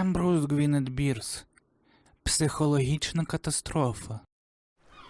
Емброуз Гвінет Бірс. Психологічна катастрофа.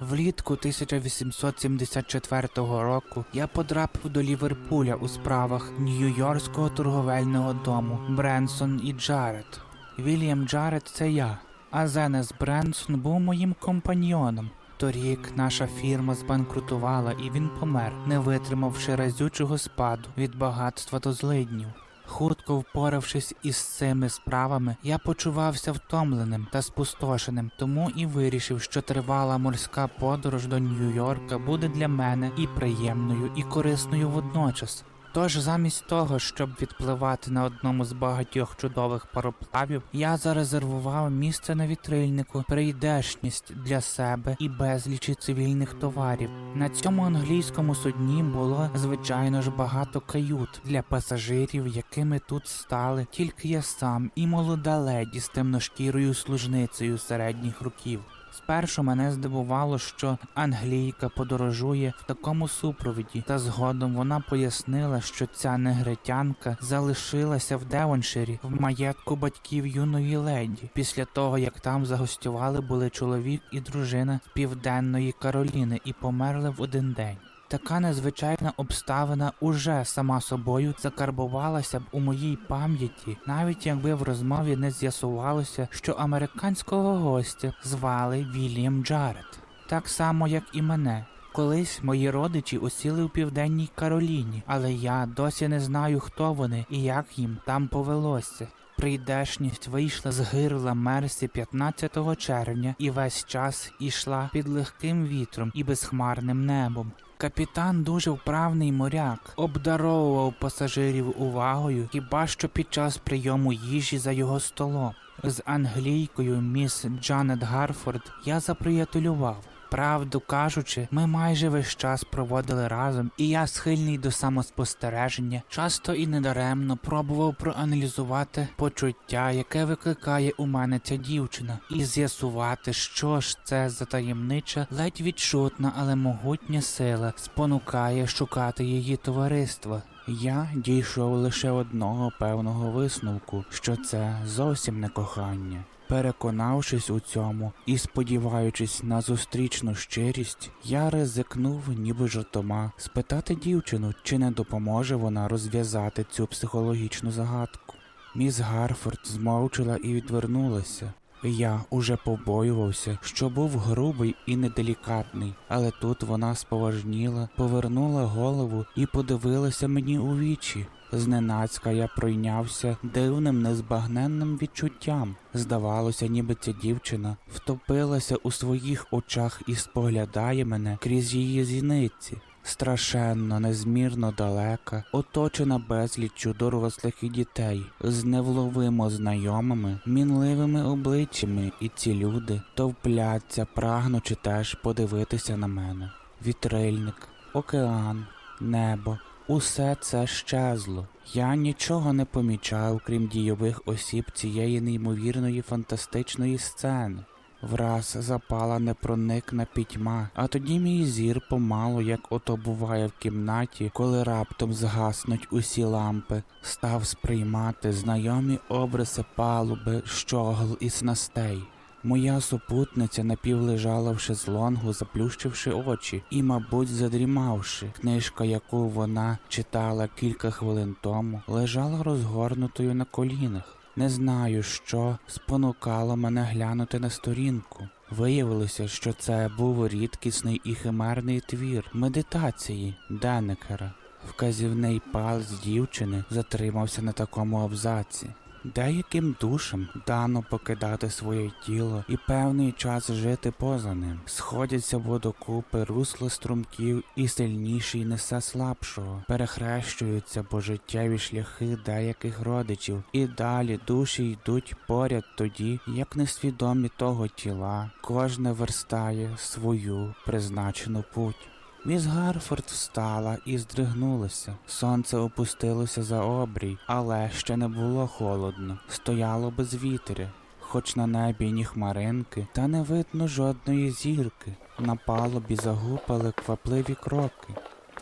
Влітку 1874 року я потрапив до Ліверпуля у справах Нью-Йоркського торговельного дому Бренсон і Джаред. Вільям Джаред це я, а Зенес Бренсон був моїм компаньйоном. Торік наша фірма збанкрутувала і він помер, не витримавши разючого спаду від багатства до злиднів. Хутко впоравшись із цими справами, я почувався втомленим та спустошеним, тому і вирішив, що тривала морська подорож до Нью-Йорка буде для мене і приємною, і корисною водночас. Тож замість того, щоб відпливати на одному з багатьох чудових пароплавів, я зарезервував місце на вітрильнику, прийдешність для себе і безлічі цивільних товарів. На цьому англійському судні було звичайно ж багато кают для пасажирів, якими тут стали тільки я сам і молода леді з темношкірою служницею середніх років. Спершу мене здивувало, що англійка подорожує в такому супровіді, та згодом вона пояснила, що ця негритянка залишилася в Девонширі в маєтку батьків юної леді, після того як там загостювали були чоловік і дружина з південної Кароліни і померли в один день. Така незвичайна обставина уже сама собою закарбувалася б у моїй пам'яті, навіть якби в розмові не з'ясувалося, що американського гостя звали Вільям Джаред, так само як і мене. Колись мої родичі осіли у південній Кароліні, але я досі не знаю, хто вони і як їм там повелося. Прийдешність вийшла з гирла Мерсі 15 червня і весь час ішла під легким вітром і безхмарним небом. Капітан дуже вправний моряк, обдаровував пасажирів увагою хіба що під час прийому їжі за його столом. З англійкою міс Джанет Гарфорд я заприятелював. Правду кажучи, ми майже весь час проводили разом, і я схильний до самоспостереження, часто і недаремно пробував проаналізувати почуття, яке викликає у мене ця дівчина, і з'ясувати, що ж це за таємнича, ледь відчутна, але могутня сила спонукає шукати її товариства. Я дійшов лише одного певного висновку, що це зовсім не кохання. Переконавшись у цьому і сподіваючись на зустрічну щирість, я ризикнув, ніби жартома, спитати дівчину, чи не допоможе вона розв'язати цю психологічну загадку. Міс Гарфорд змовчала і відвернулася. Я уже побоювався, що був грубий і неделікатний, але тут вона споважніла, повернула голову і подивилася мені у вічі. Зненацька я пройнявся дивним незбагненним відчуттям. Здавалося, ніби ця дівчина втопилася у своїх очах і споглядає мене крізь її зіниці. Страшенно, незмірно далека, оточена безліччю дорослих і дітей, з невловимо знайомими, мінливими обличчями, і ці люди товпляться, прагнучи теж подивитися на мене. Вітрильник, океан, небо. Усе це щезло. Я нічого не помічав, крім дійових осіб цієї неймовірної фантастичної сцени. Враз запала непроникна пітьма, а тоді мій зір помалу, як ото буває в кімнаті, коли раптом згаснуть усі лампи, став сприймати знайомі обриси палуби, щогл і снастей. Моя супутниця напівлежала в шезлонгу, заплющивши очі і, мабуть, задрімавши. Книжка, яку вона читала кілька хвилин тому, лежала розгорнутою на колінах. Не знаю, що спонукало мене глянути на сторінку. Виявилося, що це був рідкісний і химерний твір медитації Денекера. Вказівний палець дівчини затримався на такому абзаці. Деяким душам дано покидати своє тіло і певний час жити поза ним. Сходяться водокупи, русло струмків, і сильніший несе слабшого. Перехрещуються божиттєві шляхи деяких родичів, і далі душі йдуть поряд тоді, як несвідомі того тіла, кожне верстає свою призначену путь. Міс Гарфорд встала і здригнулася. Сонце опустилося за обрій, але ще не було холодно, стояло без вітря, хоч на небі ні хмаринки, та не видно жодної зірки. На палубі загупали квапливі кроки.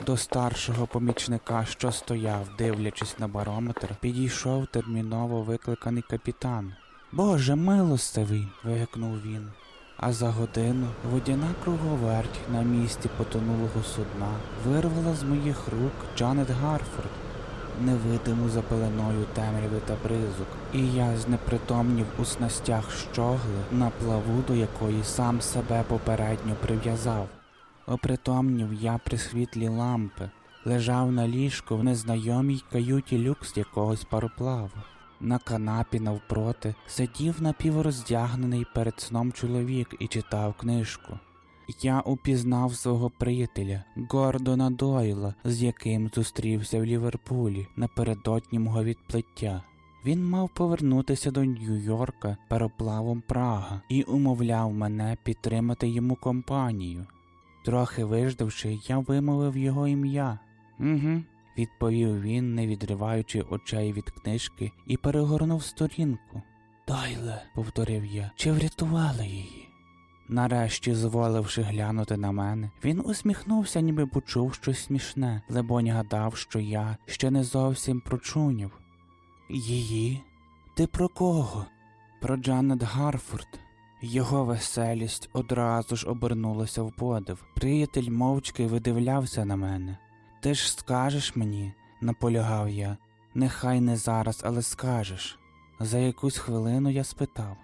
До старшого помічника, що стояв, дивлячись на барометр, підійшов терміново викликаний капітан. Боже милостивий. вигукнув він. А за годину водяна круговерть на місці потонулого судна вирвала з моїх рук Джанет Гарфорд, невидиму за пеленою темряви та бризок, і я знепритомнів у снастях щогли на плаву, до якої сам себе попередньо прив'язав. Опритомнів я при світлі лампи, лежав на ліжку в незнайомій каюті люкс якогось пароплаву. На канапі навпроти сидів напівроздягнений перед сном чоловік і читав книжку. Я упізнав свого приятеля Гордона Дойла, з яким зустрівся в Ліверпулі напередодні мого відплиття. Він мав повернутися до Нью-Йорка пароплавом Прага і умовляв мене підтримати йому компанію. Трохи виждавши, я вимовив його ім'я. Угу, відповів він, не відриваючи очей від книжки, і перегорнув сторінку. Дойле, повторив я, чи врятували її? Нарешті, зволивши глянути на мене, він усміхнувся, ніби почув щось смішне, лебонь гадав, що я ще не зовсім прочуняв. Її? Ти про кого? Про Джанет Гарфорд. Його веселість одразу ж обернулася в подив. Приятель мовчки видивлявся на мене. Ти ж скажеш мені, наполягав я. Нехай не зараз, але скажеш. За якусь хвилину я спитав.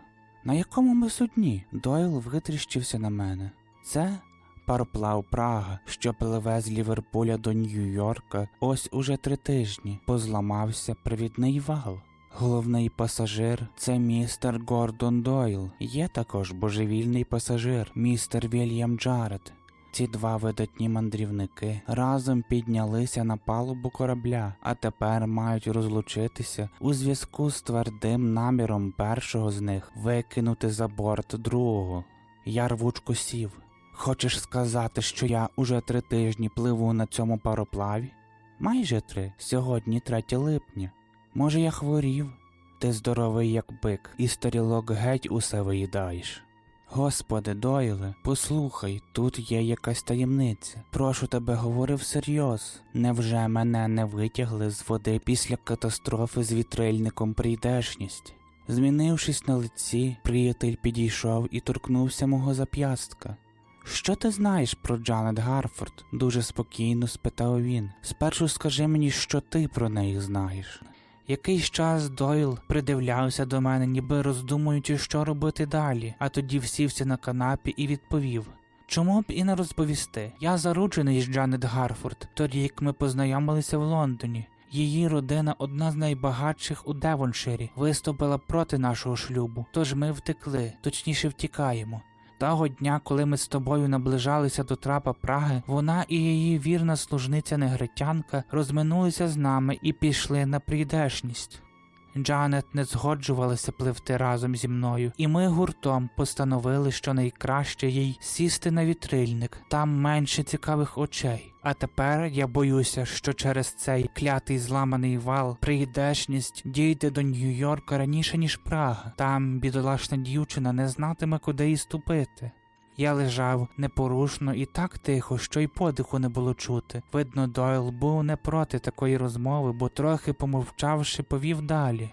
На якому ми судні? Дойл витріщився на мене. Це пароплав Прага, що пливе з Ліверпуля до Нью-Йорка ось уже три тижні. Позламався привідний вал. Головний пасажир це містер Гордон Дойл. Є також божевільний пасажир, містер Вільям Джаред. Ці два видатні мандрівники разом піднялися на палубу корабля, а тепер мають розлучитися у зв'язку з твердим наміром першого з них викинути за борт другого. Я рвучко сів. Хочеш сказати, що я уже три тижні пливу на цьому пароплаві? Майже три. Сьогодні 3 липня. Може, я хворів? Ти здоровий, як бик, і старілок геть усе виїдаєш. Господи, Дойле, послухай, тут є якась таємниця. Прошу тебе, говори всерйоз. Невже мене не витягли з води після катастрофи з вітрильником прийдешність? Змінившись на лиці, приятель підійшов і торкнувся мого зап'ястка. Що ти знаєш про Джанет Гарфорд? дуже спокійно спитав він. Спершу скажи мені, що ти про неї знаєш. Якийсь час Дойл придивлявся до мене, ніби роздумуючи, що робити далі, а тоді всівся на канапі і відповів: Чому б і не розповісти? Я заруджений з Джанет Гарфорд. Торік ми познайомилися в Лондоні. Її родина, одна з найбагатших у Девонширі, виступила проти нашого шлюбу, тож ми втекли, точніше втікаємо. Того дня, коли ми з тобою наближалися до трапа Праги, вона і її вірна служниця негритянка розминулися з нами і пішли на прийдешність. Джанет не згоджувалася пливти разом зі мною, і ми гуртом постановили, що найкраще їй сісти на вітрильник, там менше цікавих очей. А тепер я боюся, що через цей клятий зламаний вал прийдешність дійде до Нью-Йорка раніше, ніж Прага. Там бідолашна дівчина не знатиме, куди їй ступити. Я лежав непорушно і так тихо, що й подиху не було чути. Видно, Дойл був не проти такої розмови, бо трохи помовчавши, повів далі.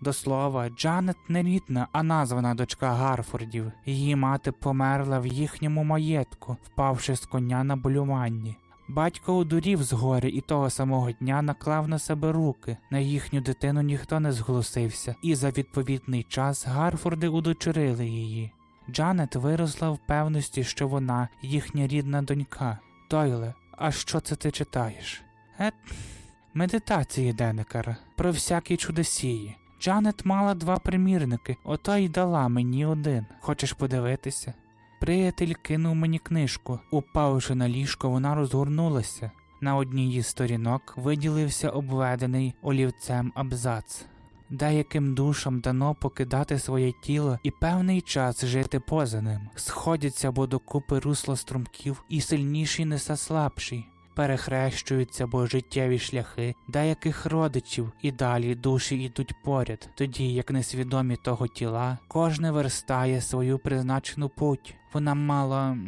До слова, Джанет не рідна, а названа дочка Гарфордів. Її мати померла в їхньому маєтку, впавши з коня на болюванні. Батько одурів з горя і того самого дня наклав на себе руки. На їхню дитину ніхто не зголосився, і за відповідний час Гарфорди удочерили її. Джанет виросла в певності, що вона їхня рідна донька. Тойле, а що це ти читаєш? Ет, медитації Денекера про всякі чудесії. Джанет мала два примірники, ото й дала мені один. Хочеш подивитися? Приятель кинув мені книжку. Упавши на ліжко, вона розгорнулася. На одній із сторінок виділився обведений олівцем абзац. Деяким душам дано покидати своє тіло і певний час жити поза ним. Сходяться бо докупи русло струмків, і сильніший несе слабший. Перехрещуються бо життєві шляхи деяких родичів, і далі душі йдуть поряд, тоді як несвідомі того тіла, кожне верстає свою призначену путь. Вона мала.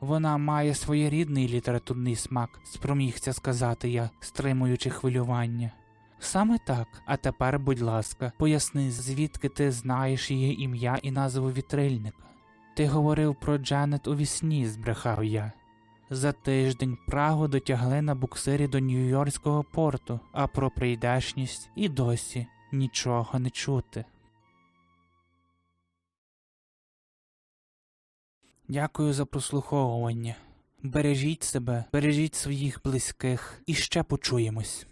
Вона має своєрідний літературний смак, спромігся сказати я, стримуючи хвилювання. Саме так. А тепер, будь ласка, поясни, звідки ти знаєш її ім'я і назву вітрильника. Ти говорив про Джанет у вісні, збрехав я. За тиждень Прагу дотягли на буксирі до Нью-Йоркського порту, а про прийдешність і досі нічого не чути. Дякую за прослуховування. Бережіть себе, бережіть своїх близьких і ще почуємось.